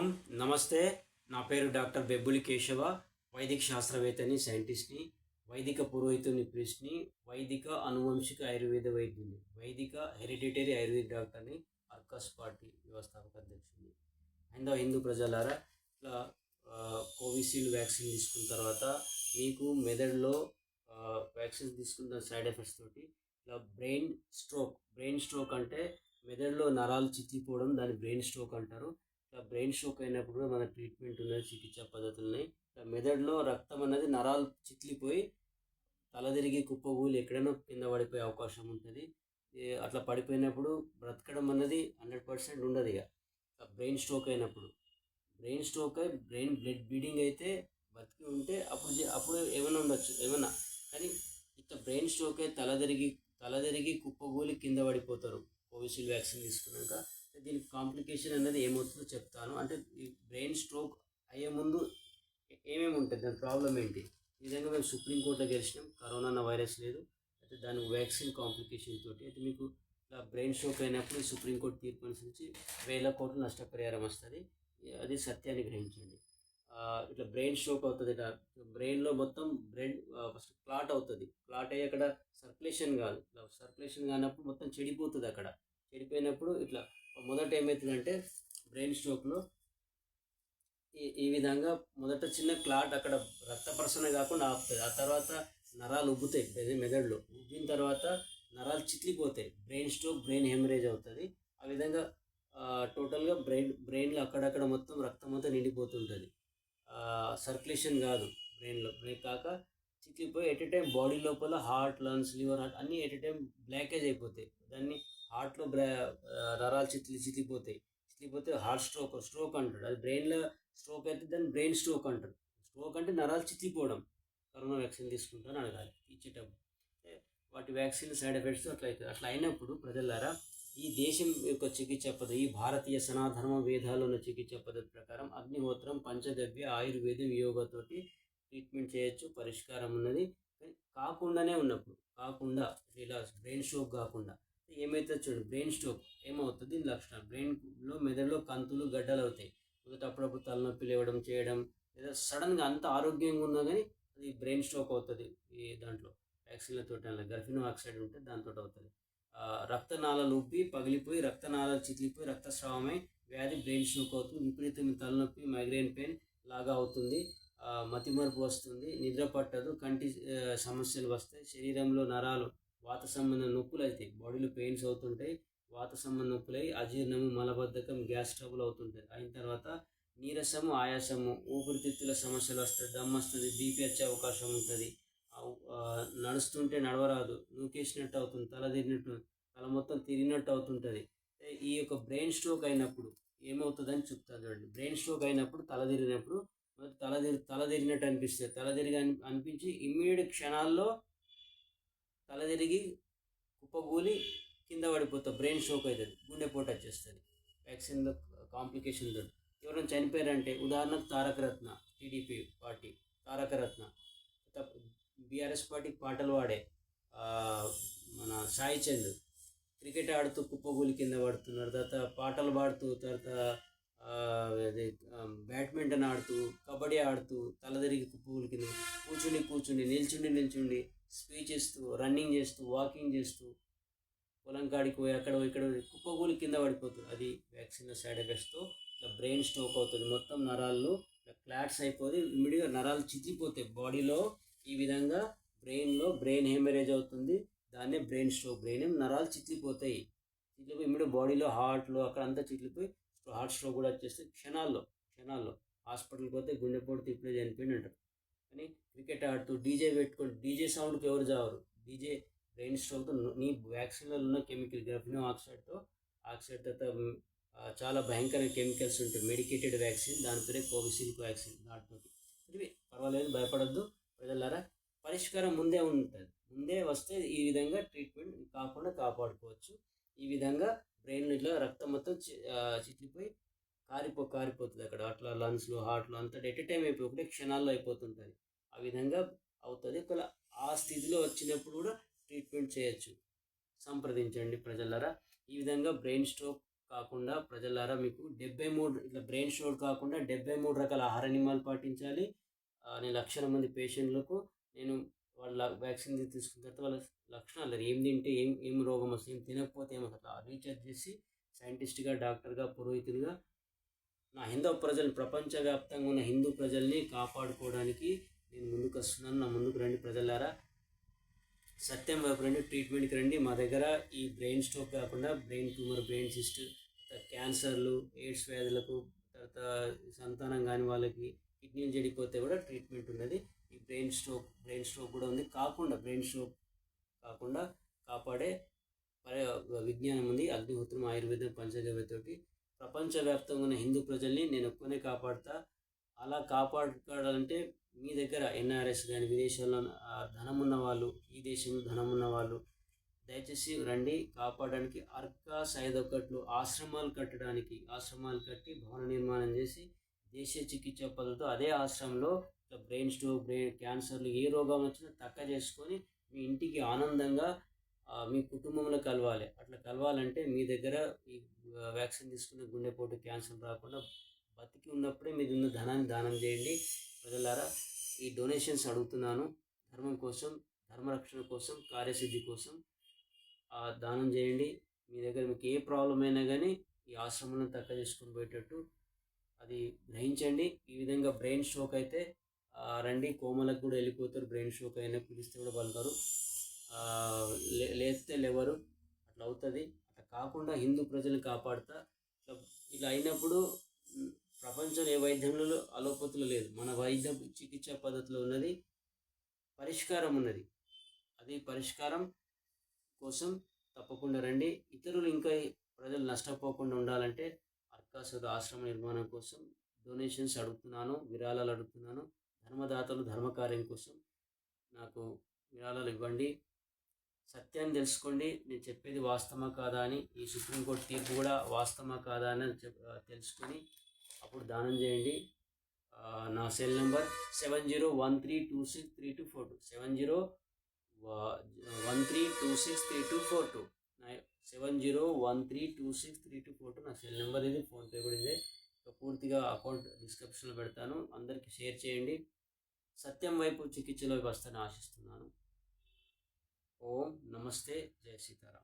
ఓం నమస్తే. నా పేరు డాక్టర్ బెబ్బులి కేశవ. వైదిక శాస్త్రవేత్తని సైంటిస్ట్ని వైదిక పురోహితుని ప్రిస్ట్ని వైదిక అనువంశిక ఆయుర్వేద వైద్యుని వైదిక హెరిడిటరీ ఆయుర్వేద డాక్టర్ని అర్కస్ పార్టీ వ్యవస్థాపక అధ్యక్షుడిని అండ్ హిందూ ప్రజలారా ఇట్లా కోవిషీల్డ్ వ్యాక్సిన్ తీసుకున్న తర్వాత మీకు మెదడులో వ్యాక్సిన్ తీసుకున్న సైడ్ ఎఫెక్ట్స్ తోటి ఇట్లా బ్రెయిన్ స్ట్రోక్ బ్రెయిన్ స్ట్రోక్ అంటే మెదడులో నరాలు చిట్లిపోవడం దాన్ని బ్రెయిన్ స్ట్రోక్ అంటారు. ఇట్లా బ్రెయిన్ షోక్ అయినప్పుడు కూడా మన ట్రీట్మెంట్ ఉన్నది చికిత్సా పద్ధతులు ఉన్నాయి. ఇట్లా మెదడులో రక్తం అనేది నరాలు చిట్లిపోయి తలదిరిగి కుప్పగూలి ఎక్కడైనా కింద పడిపోయే అవకాశం ఉంటుంది. అట్లా పడిపోయినప్పుడు బ్రతకడం అన్నది హండ్రెడ్ పర్సెంట్ ఉండదు ఇక. బ్రెయిన్ స్ట్రోక్ అయినప్పుడు. బ్రెయిన్ స్ట్రోక్ అయి బ్రెయిన్ బ్లడ్ బ్లీడింగ్ అయితే బతికి ఉంటే అప్పుడు అప్పుడు ఏమైనా ఉండొచ్చు ఏమైనా. కానీ ఇట్లా బ్రెయిన్ స్ట్రోక్ అయి తలదిరిగి తలదిరిగి కుప్పగూలి కింద పడిపోతారు. కోవిషీల్డ్ వ్యాక్సిన్ తీసుకున్నాక దీనికి కాంప్లికేషన్ అనేది ఏమవుతుందో చెప్తాను. అంటే ఈ బ్రెయిన్ స్ట్రోక్ అయ్యే ముందు ఏమేమి ఉంటుంది దాని ప్రాబ్లం ఏంటి? ఈ విధంగా మేము సుప్రీంకోర్టులో గెలిచినాం. కరోనా అన్న వైరస్ లేదు. అయితే దాని వ్యాక్సిన్ కాంప్లికేషన్ తోటి అయితే మీకు ఇలా బ్రెయిన్ స్ట్రోక్ అయినప్పుడు సుప్రీంకోర్టు తీర్పు అనుసరించి వేల కోట్ల నష్టపరిహారం వస్తుంది. అది సత్యాన్ని గ్రహించండి. ఇట్లా బ్రెయిన్ స్ట్రోక్ అవుతుంది ఇట్లా. బ్రెయిన్లో మొత్తం బ్రెయిన్ ఫస్ట్ క్లాట్ అవుతుంది. క్లాట్ అయ్యి అక్కడ సర్క్యులేషన్ కాదు. ఇట్లా సర్క్యులేషన్ కానప్పుడు మొత్తం చెడిపోతుంది అక్కడ. చెడిపోయినప్పుడు ఇట్లా మొదట ఏమవుతుందంటే బ్రెయిన్ స్ట్రోక్లో ఈ ఈ విధంగా మొదట చిన్న క్లాట్ అక్కడ రక్త ప్రసరణ కాకుండా ఆపుతుంది ఆ తర్వాత నరాలు ఉబ్బుతాయి మెదడులో. ఉబ్బిన తర్వాత నరాలు చిట్లిపోతాయి బ్రెయిన్ స్ట్రోక్ బ్రెయిన్ హెమరేజ్ అవుతుంది. ఆ విధంగా టోటల్గా బ్రెయిన్ బ్రెయిన్లో అక్కడక్కడ మొత్తం రక్తం అంతా నిండిపోతుంటుంది. సర్క్యులేషన్ కాదు బ్రెయిన్లో. బ్రెయిన్ కాక చిక్కిపోయి ఎట్ ఎ టైం బాడీ లోపల హార్ట్ లంగ్స్ లివర్ హార్ట్ అన్నీ ఎట్ ఎ టైం బ్లాకేజ్ అయిపోతాయి. దాన్ని హార్ట్లో బ్రా నరాలు చిట్లి చిట్లిపోతాయి చిట్లిపోతే హార్ట్ స్ట్రోక్ స్ట్రోక్ అంటాడు. అది బ్రెయిన్లో స్ట్రోక్ అయితే దాన్ని బ్రెయిన్ స్ట్రోక్ అంటారు. స్ట్రోక్ అంటే నరాలు చిట్లిపోవడం కరోనా వ్యాక్సిన్ తీసుకుంటాను అడగాలి ఇచ్చేటప్పుడు. వాటి వ్యాక్సిన్ సైడ్ ఎఫెక్ట్స్ అట్లా అవుతుంది అట్లా అయినప్పుడు ప్రజలారా ఈ దేశం యొక్క చికిత్స పద్ధతి ఈ భారతీయ సనాధర్మ వేదాలు ఉన్న చికిత్స పద్ధతి ప్రకారం అగ్నిహోత్రం పంచద్రవ్య ఆయుర్వేదం యోగాతోటి ట్రీట్మెంట్ చేయొచ్చు పరిష్కారం ఉన్నది. కాకుండానే ఉన్నప్పుడు కాకుండా ఇలా బ్రెయిన్ స్ట్రోక్ కాకుండా ఏమైతే చూడండి బ్రెయిన్ స్ట్రోక్ ఏమవుతుంది? దీని లక్షణాలు. బ్రెయిన్లో మెదడులో కంతులు గడ్డలు అవుతాయి. మొదట అప్పుడప్పుడు తలనొప్పి లేవడం చేయడం లేదా సడన్గా అంత ఆరోగ్యంగా ఉన్నా కానీ అది బ్రెయిన్ స్ట్రోక్ అవుతుంది ఈ దాంట్లో. వ్యాక్సిన్లతో గర్ఫినో ఆక్సైడ్ ఉంటే దాంతో అవుతుంది. రక్తనాళాలు ఉబ్బి పగిలిపోయి రక్తనాళాలు చిట్లిపోయి రక్తస్రావమై వ్యాధి బ్రెయిన్ స్ట్రోక్ అవుతుంది. విపరీతమైన తలనొప్పి మైగ్రేన్ పెయిన్ లాగా అవుతుంది. మతిమరుపు వస్తుంది నిద్ర పట్టదు కంటి సమస్యలు వస్తాయి శరీరంలో నరాలు వాత సంబంధ నొప్పులు అవుతాయి బాడీలో పెయిన్స్ అవుతుంటాయి వాత సంబంధ నొప్పులై అజీర్ణము మలబద్ధకం గ్యాస్ ట్రబుల్ అవుతుంటుంది అయిన తర్వాత నీరసము ఆయాసము ఊపిరితిత్తుల సమస్యలు వస్తాయి దమ్ వస్తుంది బీపీ వచ్చే అవకాశం ఉంటుంది. నడుస్తుంటే నడవరాదు నూకేసినట్టు అవుతుంది తల తిరిగినట్టు తల మొత్తం తిరిగినట్టు అవుతుంటుంది. ఈ యొక్క బ్రెయిన్ స్ట్రోక్ అయినప్పుడు ఏమవుతుందని చెప్తాను చూడండి. బ్రెయిన్ స్ట్రోక్ అయినప్పుడు తల తిరిగినప్పుడు తలదిరి తలదిరినట్టు అనిపిస్తుంది. తలదిరిగి అని- అనిపించి ఇమ్మీడియట్ క్షణాల్లో తలదిరిగి కుప్పగూలి కింద పడిపోతా బ్రెయిన్ స్ట్రోక్ అవుతుంది గుండెపోటు వచ్చేస్తుంది వ్యాక్సిన్ కాంప్లికేషన్ తోటి ఎవరైనా చనిపోయారంటే ఉదాహరణకు Taraka Ratna TDP party Taraka Ratna BRS party పాటలు పాడే మన సాయి చంద్ క్రికెట్ ఆడుతూ కుప్పగూలి కింద పడుతున్నారు తర్వాత పాటలు పాడుతూ తర్వాత అదే బ్యాడ్మింటన్ ఆడుతూ కబడ్డీ ఆడుతూ తలదిరిగి పువ్వుల కింద కూర్చుండి కూర్చుని నిల్చుండి నిల్చుండి స్పీచ్ ఇస్తూ రన్నింగ్ చేస్తూ వాకింగ్ చేస్తూ పొలం కాడికి పోయి అక్కడ పోయి ఇక్కడ కుప్పగూలి కింద పడిపోతుంది అది వ్యాక్సిన్ సైడ్ ఎఫెక్ట్స్తో ఇట్లా బ్రెయిన్ స్ట్రోక్ అవుతుంది. మొత్తం నరాల్లో ఇట్లా క్లాట్స్ అయిపోతే ఇమ్మీడియట్గా నరాలు చితిపోతాయి బాడీలో ఈ విధంగా బ్రెయిన్లో బ్రెయిన్ హెమరేజ్ అవుతుంది. దాన్నే బ్రెయిన్ స్ట్రోక్ బ్రెయిన్ నరాలు చిట్లిపోతాయి చిట్లిపోయి ఇమ్మీడియట్ బాడీలో హార్ట్లో అక్కడ అంతా చిట్లిపోయి హార్ట్ కూడా వచ్చేస్తే క్షణాల్లో క్షణాల్లో హాస్పిటల్కి పోతే గుండెపోటు తిప్పుడే చనిపోయింది అంటారు కానీ క్రికెట్ ఆడుతూ డీజే పెట్టుకొని డీజే సౌండ్కి ఎవరు చావరు డీజే బ్రెయిన్ స్ట్రోక్తో నీ వ్యాక్సిన్లో ఉన్న కెమికల్ గ్రఫినో ఆక్సైడ్తో ఆక్సైడ్ తర్వాత చాలా భయంకర కెమికల్స్ ఉంటాయి. మెడికేటెడ్ వ్యాక్సిన్ దాని పేరే కోవిషీల్డ్ వ్యాక్సిన్ దాంట్లో ఇవి పర్వాలేదు భయపడద్దు. ప్రజలారా పరిష్కారం ముందే ఉంటుంది. ముందే వస్తే ఈ విధంగా ట్రీట్మెంట్ కాకుండా కాపాడుకోవచ్చు. ఈ విధంగా బ్రెయిన్ ఇట్లా రక్తం మొత్తం చి- చిట్లిపోయి కారిపో కారిపోతుంది అక్కడ. అట్లా లంగ్స్లో హార్ట్లో అంతా ఎట్ టైం అయిపోయి ఒకటే క్షణాల్లో అయిపోతుంటుంది. ఆ విధంగా అవుతుంది. ఒకవేళ ఆ స్థితిలో వచ్చినప్పుడు కూడా ట్రీట్మెంట్ చేయొచ్చు. సంప్రదించండి ప్రజలరా. ఈ విధంగా బ్రెయిన్ స్ట్రోక్ కాకుండా ప్రజలారా మీకు డెబ్బై మూడు ఇట్లా బ్రెయిన్ స్ట్రోక్ కాకుండా డెబ్బై మూడు రకాల ఆహార నియమాలు పాటించాలి. నేను లక్షల మంది పేషెంట్లకు నేను వాళ్ళ వ్యాక్సిన్ తీసుకున్న తర్వాత వాళ్ళ లక్షణాలు ఏం తింటే ఏం ఏం రోగం వస్తుంది ఏం తినకపోతే ఏమో రీఛార్జ్ రీసెర్చ్ చేసి సైంటిస్ట్గా డాక్టర్గా పురోహితులుగా నా హిందూ ప్రజలు ప్రపంచవ్యాప్తంగా ఉన్న హిందూ ప్రజల్ని కాపాడుకోవడానికి నేను ముందుకు వస్తున్నాను. నా ముందుకు రండి ప్రజలారా. సత్యం వైపు రండి ట్రీట్మెంట్కి రండి. మా దగ్గర ఈ బ్రెయిన్ స్ట్రోక్ కాకుండా బ్రెయిన్ ట్యూమర్ బ్రెయిన్ సిస్ట్ క్యాన్సర్లు ఎయిడ్స్ వ్యాధులకు తర్వాత సంతానం కాని వాళ్ళకి కిడ్నీలు చెడిపోతే కూడా ట్రీట్మెంట్ ఉన్నది. ఈ బ్రెయిన్ స్ట్రోక్ బ్రెయిన్ స్ట్రోక్ కూడా ఉంది. కాకుండా బ్రెయిన్ స్ట్రోక్ కాకుండా కాపాడే విజ్ఞానం ఉంది. అగ్నిహోత్రం ఆయుర్వేదం పంచగవ్యతోటి ప్రపంచవ్యాప్తంగా ఉన్న హిందూ ప్రజల్ని నేను ఒక్కనే కాపాడుతా. అలా కాపాడాలంటే మీ దగ్గర ఎన్ఆర్ఎస్ కానీ విదేశాల్లో ధనం ఉన్న వాళ్ళు ఈ దేశంలో ధనం ఉన్న వాళ్ళు దయచేసి రండి. కాపాడడానికి అర్కా సైదొక్కట్లు ఆశ్రమాలు కట్టడానికి ఆశ్రమాలు కట్టి భవన నిర్మాణం చేసి దేశీయ చికిత్స పద్ధతితో అదే ఆశ్రమంలో బ్రెయిన్ స్ట్రోక్ బ్రెయిన్ క్యాన్సర్లు ఏ రోగం వచ్చినా తక్క చేసుకొని మీ ఇంటికి ఆనందంగా మీ కుటుంబంలో కలవాలి. అట్లా కలవాలంటే మీ దగ్గర ఈ వ్యాక్సిన్ తీసుకున్న గుండెపోటు క్యాన్సర్ రాకుండా బతికి ఉన్నప్పుడే మీది ఉన్న ధనాన్ని దానం చేయండి. ప్రజలారా ఈ డొనేషన్స్ అడుగుతున్నాను. ధర్మం కోసం ధర్మరక్షణ కోసం కార్యసిద్ధి కోసం ఆ దానం చేయండి. మీ దగ్గర మీకు ఏ ప్రాబ్లం అయినా కానీ ఈ ఆశ్రమంలో తక్క చేసుకొని పోయేటట్టు అది గ్రహించండి. ఈ విధంగా బ్రెయిన్ స్ట్రోక్ అయితే రండి. కోమలకు కూడా వెళ్ళిపోతారు. బ్రెయిన్ స్ట్రోక్ అయినా పిలిస్తే కూడా పలుకరు లే లేస్తే లేవరు. అట్లా అవుతుంది. అట్లా కాకుండా హిందూ ప్రజలు కాపాడుతా ఇట్లా ఇలా అయినప్పుడు ప్రపంచం ప్రపంచంలో ఏ వైద్యంలో అలోపతులు లేదు. మన వైద్య చికిత్సా పద్ధతిలో ఉన్నది పరిష్కారం ఉన్నది. అది పరిష్కారం కోసం తప్పకుండా రండి. ఇతరులు ఇంకా ప్రజలు నష్టపోకుండా ఉండాలంటే అర్కాసుద ఆశ్రమ నిర్మాణం కోసం డొనేషన్స్ అడుగుతున్నాను విరాళాలు అడుగుతున్నాను. ధర్మదాతలు ధర్మకార్యం కోసం నాకు విరాళాలు ఇవ్వండి. సత్యాన్ని తెలుసుకోండి. నేను చెప్పేది వాస్తవమా కాదా అని ఈ సుప్రీంకోర్టు తీర్పు కూడా వాస్తవమా కాదా అని తెలుసుకొని అప్పుడు దానం చేయండి. నా cell number seven zero one three two six three two four two seven zero one three two six three two four two. Seven zero one three two six three two four two నా cell number ఇది PhonePe కూడా ఇదే. పూర్తిగా account డిస్క్రిప్షన్లో పెడతాను. అందరికీ share చేయండి. సత్యం వైపు చికిత్సలో వస్తాను ఆశిస్తున్నాను. ఓం నమస్తే జయ సీతారాం.